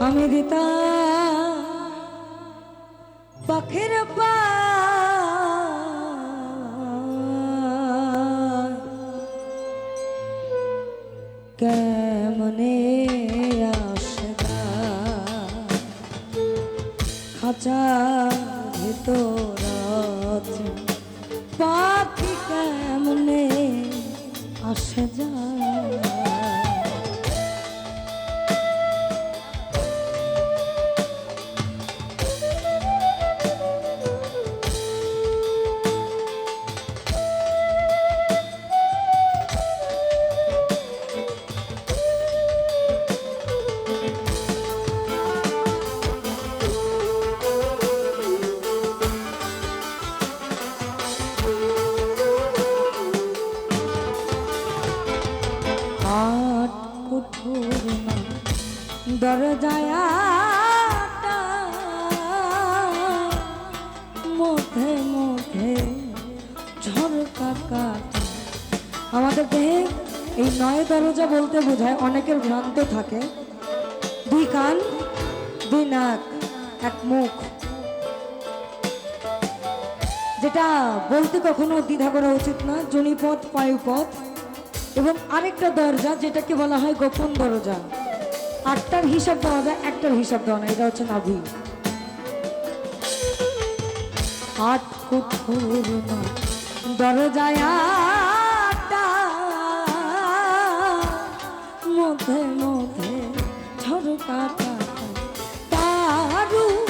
আমি দিতা পাখির পা কেমনে আসা খাঁচা ভেতর পাখি কেমনে আসে যায়? দরজায় মধ্যে মধ্যে ঝরকা কাটা। আমাদের দেহে এই নয় দরজা বলতে বোঝায় অনেকের ভ্রান্ত থাকে। দুই কান দুই নাক, এক মুখ। যেটা বলতে কখনো দ্বিধা করা উচিত না, জনিপথ, পায়ুপথ এবং আরেকটা দরজা যেটাকে বলা হয় গোপন দরজা। আটটার হিসাব দেওয়া যায় একটার হিসাব দেওয়া না এটা হচ্ছে নাভি আট কুঠুর না দরজায় আটটা, মধ্যে মধ্যে ঝরকা তারু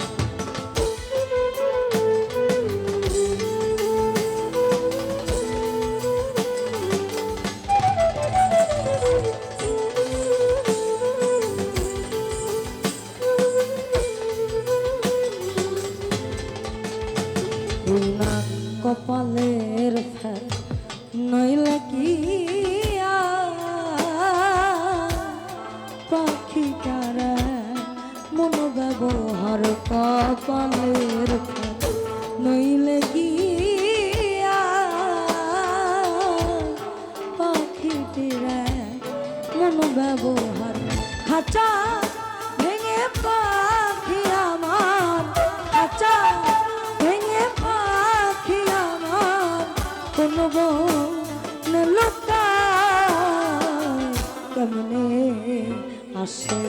নইলে কি পাখি কারা মন ব্যবহার কপালের আসে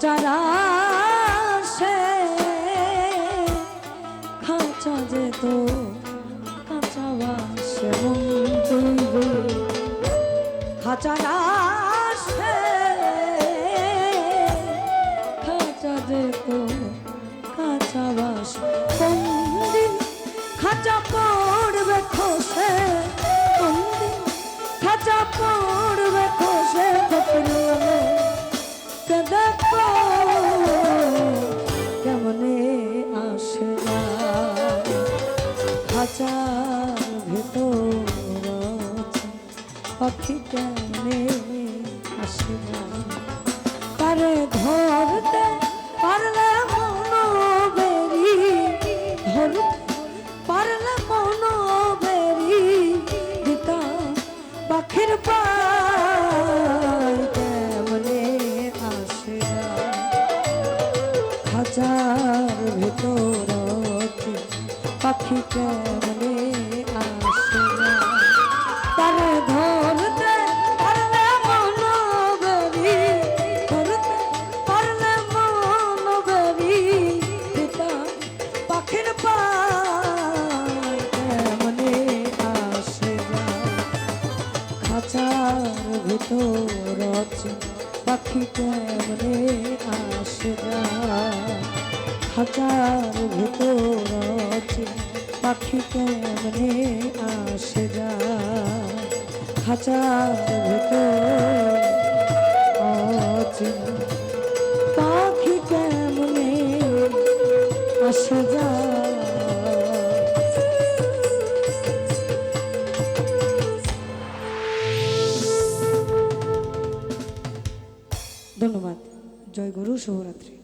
খাঁচারা খাঁচার ভেতর পাখি কেমনে আসে না তারে ধরতে দক্ষিণ পামনে আসে খাঁচার ভিতর পাখি কেমনে আসে খাঁচার ভিতর পাখি কেমনে আসে খাঁচার ভিতর luz,